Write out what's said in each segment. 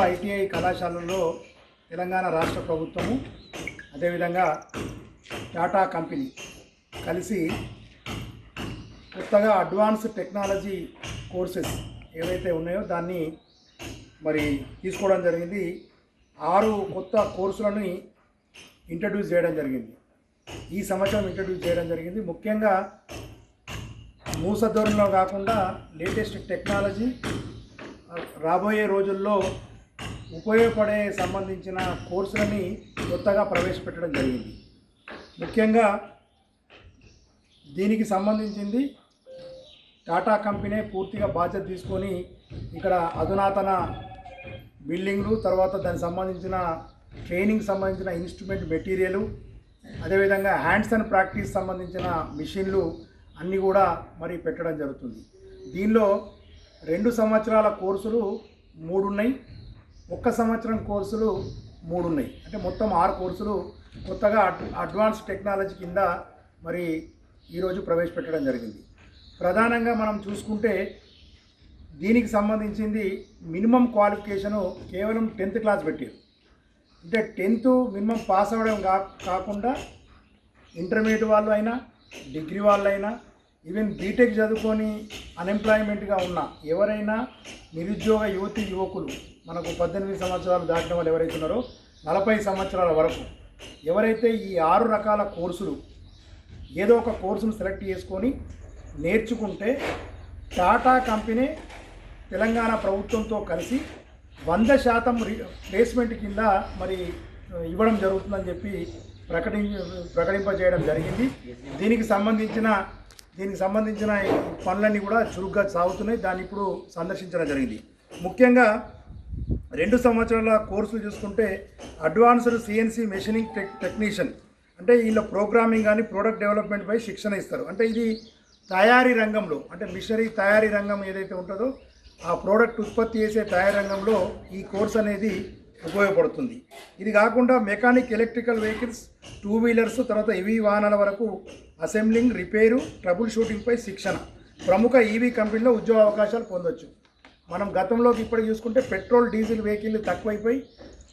ప్రభుత్వ ఐటీఐ కళాశాలల్లో తెలంగాణ రాష్ట్ర ప్రభుత్వము అదేవిధంగా టాటా కంపెనీ కలిసి కొత్తగా అడ్వాన్స్ టెక్నాలజీ కోర్సెస్ ఏవైతే ఉన్నాయో దాన్ని మరి తీసుకోవడం జరిగింది. ఆరు కొత్త కోర్సులను ఇంట్రడ్యూస్ చేయడం జరిగింది. ఈ సంవత్సరం ఇంట్రడ్యూస్ చేయడం జరిగింది. ముఖ్యంగా మూస ధోరణిలో కాకుండా లేటెస్ట్ టెక్నాలజీ రాబోయే రోజుల్లో ఉపయోగపడే సంబంధించిన కోర్సులని కొత్తగా ప్రవేశపెట్టడం జరిగింది. ముఖ్యంగా దీనికి సంబంధించింది టాటా కంపెనీ పూర్తిగా బాధ్యత తీసుకొని ఇక్కడ అధునాతన బిల్డింగ్లు తర్వాత దానికి సంబంధించిన ట్రైనింగ్ సంబంధించిన ఇన్స్ట్రుమెంట్ మెటీరియల్ అదేవిధంగా హ్యాండ్స్ అండ్ ప్రాక్టీస్ సంబంధించిన మిషన్లు అన్నీ కూడా మరి పెట్టడం జరుగుతుంది. దీనిలో రెండు సంవత్సరాల కోర్సులు మూడు ఉన్నాయి ఒక్క సంవత్సరం కోర్సులు మూడు ఉన్నాయి. అంటే మొత్తం ఆరు కోర్సులు కొత్తగా అడ్ అడ్వాన్స్ టెక్నాలజీ కింద మరి ఈరోజు ప్రవేశపెట్టడం జరిగింది. ప్రధానంగా మనం చూసుకుంటే దీనికి సంబంధించింది మినిమం క్వాలిఫికేషను కేవలం టెన్త్ క్లాస్ పెట్టారు. అంటే టెన్త్ మినిమం పాస్ అవ్వడం కా కాకుండా ఇంటర్మీడియట్ వాళ్ళు అయినా డిగ్రీ వాళ్ళు అయినా ఈవెన్ బీటెక్ చదువుకొని అన్ఎంప్లాయ్మెంట్గా ఉన్న ఎవరైనా నిరుద్యోగ యువతి యువకులు మనకు పద్దెనిమిది సంవత్సరాలు దాటిన వాళ్ళు ఎవరైతే ఉన్నారో నలభై సంవత్సరాల వరకు ఎవరైతే ఈ ఆరు రకాల కోర్సులు ఏదో ఒక కోర్సును సెలెక్ట్ చేసుకొని నేర్చుకుంటే టాటా కంపెనీ తెలంగాణ ప్రభుత్వంతో కలిసి వంద శాతం ప్లేస్మెంట్ కింద మరి ఇవ్వడం జరుగుతుందని చెప్పి ప్రకటించ ప్రకటింపజేయడం జరిగింది. దీనికి సంబంధించిన దీనికి సంబంధించిన పనులన్నీ కూడా చురుగ్గా సాగుతున్నాయి. దాన్ని ఇప్పుడు సందర్శించడం జరిగింది. ముఖ్యంగా రెండు సంవత్సరాల కోర్సులు చూసుకుంటే advanced CNC machining tech technician అంటే వీళ్ళ ప్రోగ్రామింగ్ కానీ ప్రోడక్ట్ డెవలప్మెంట్ పై శిక్షణ ఇస్తారు. అంటే ఇది తయారీ రంగంలో అంటే మిషనరీ తయారీ రంగం ఏదైతే ఉంటుందో ఆ ప్రోడక్ట్ ఉత్పత్తి చేసే తయారీ రంగంలో ఈ కోర్స్ అనేది ఉపయోగపడుతుంది. ఇది కాకుండా mechanic electrical vehicles two wheelers తర్వాత హెవీ వాహనాల వరకు అసెంబ్లింగ్ రిపేరు ట్రబుల్ షూటింగ్పై శిక్షణ. ప్రముఖ ఈవీ కంపెనీలో ఉద్యోగ అవకాశాలు పొందొచ్చు. మనం గతంలోకి ఇప్పుడు చూసుకుంటే పెట్రోల్ డీజిల్ వెహికల్ తక్కువైపోయి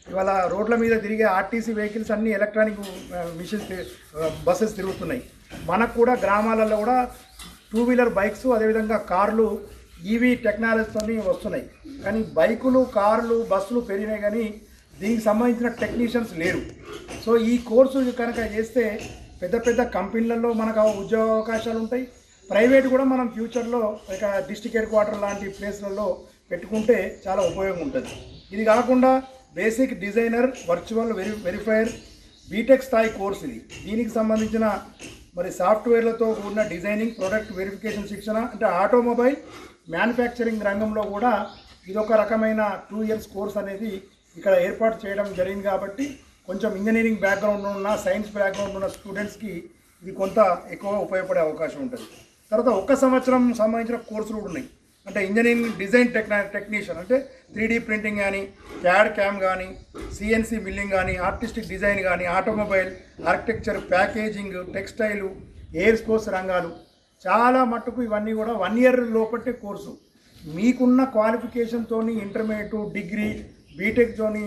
ఇవాళ రోడ్ల మీద తిరిగే ఆర్టీసీ వెహికల్స్ అన్ని ఎలక్ట్రానిక్ మిషన్స్ బస్సెస్ తిరుగుతున్నాయి. మనకు కూడా గ్రామాలలో కూడా టూ వీలర్ బైక్స్ అదేవిధంగా కార్లు ఈవీ టెక్నాలజీతో వస్తున్నాయి. కానీ బైకులు కార్లు బస్సులు పెరిగినాయి కానీ దీనికి సంబంధించిన టెక్నీషియన్స్ లేరు. సో ఈ కోర్సు కనుక చేస్తే పెద్ద పెద్ద కంపెనీలలో మనకు ఉద్యోగ అవకాశాలు ఉంటాయి. ప్రైవేట్ కూడా మనం ఫ్యూచర్లో ఇక డిస్టిక్ హెడ్ క్వార్టర్ లాంటి ప్లేస్లలో పెట్టుకుంటే చాలా ఉపయోగం ఉంటుంది. ఇది కాకుండా basic designer virtual very verifier B Tech స్థాయి కోర్స్ ఇది. దీనికి సంబంధించిన మరి సాఫ్ట్వేర్లతో కూడిన డిజైనింగ్ ప్రొడక్ట్ వెరిఫికేషన్ శిక్షణ అంటే ఆటోమొబైల్ మ్యానుఫ్యాక్చరింగ్ రంగంలో కూడా ఇదొక రకమైన టూ ఇయర్స్ కోర్స్ అనేది ఇక్కడ ఏర్పాటు చేయడం జరిగింది కాబట్టి కొంచెం ఇంజనీరింగ్ బ్యాక్గ్రౌండ్ ఉన్న సైన్స్ బ్యాక్గ్రౌండ్ ఉన్న స్టూడెంట్స్కి ఇది కొంత ఎక్కువగా ఉపయోగపడే అవకాశం ఉంటుంది. తర్వాత ఒక సంవత్సరం సంబంధించిన కోర్సులు కూడా ఉన్నాయి. అంటే ఇంజనీరింగ్ డిజైన్ టెక్నా టెక్నీషియన్ అంటే త్రీ ప్రింటింగ్ కానీ క్యాడ్ క్యామ్ కానీ సిఎన్సి మిల్లింగ్ కానీ ఆర్టిస్టిక్ డిజైన్ కానీ automobile architecture packaging textile air sports రంగాలు. చాలా మట్టుకు ఇవన్నీ కూడా వన్ ఇయర్ లోపట్టే కోర్సు మీకున్న క్వాలిఫికేషన్తో ఇంటర్మీడియట్ డిగ్రీ బీటెక్తోని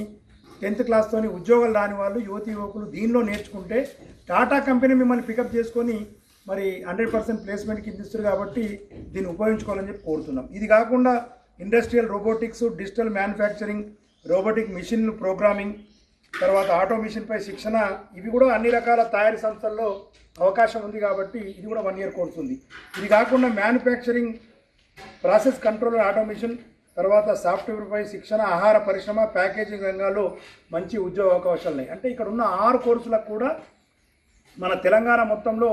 టెన్త్ క్లాస్తోని ఉద్యోగాలు రాని వాళ్ళు యువతి యువకులు దీనిలో నేర్చుకుంటే టాటా కంపెనీ మిమ్మల్ని పికప్ చేసుకొని మరి హండ్రెడ్ పర్సెంట్ ప్లేస్మెంట్కి ఇస్తారు కాబట్టి దీన్ని ఉపయోగించుకోవాలని చెప్పి కోరుతున్నాం. ఇది కాకుండా industrial robotics digital manufacturing robotic machine programming తర్వాత ఆటోమేషన్పై శిక్షణ ఇవి కూడా అన్ని రకాల తయారీ సంస్థల్లో అవకాశం ఉంది కాబట్టి ఇది కూడా వన్ ఇయర్ కోర్స్ ఉంది. ఇది కాకుండా మ్యానుఫ్యాక్చరింగ్ ప్రాసెస్ కంట్రోల్ ఆటోమేషన్ తర్వాత సాఫ్ట్వేర్పై శిక్షణ ఆహార పరిశ్రమ ప్యాకేజింగ్ రంగాల్లో మంచి ఉద్యోగ అవకాశాలు ఉన్నాయి. అంటే ఇక్కడ ఉన్న ఆరు కోర్సులకు కూడా మన తెలంగాణ మొత్తంలో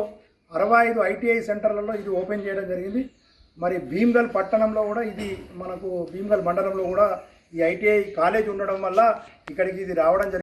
అరవై ఐదు ఐటీఐ సెంటర్లలో ఇది ఓపెన్ చేయడం జరిగింది. మరి భీమ్గల్ పట్టణంలో కూడా ఇది మనకు భీమ్గల్ మండలంలో కూడా ఈ ఐటీఐ కాలేజ్ ఉండడం వల్ల ఇక్కడికి ఇది రావడం జరిగింది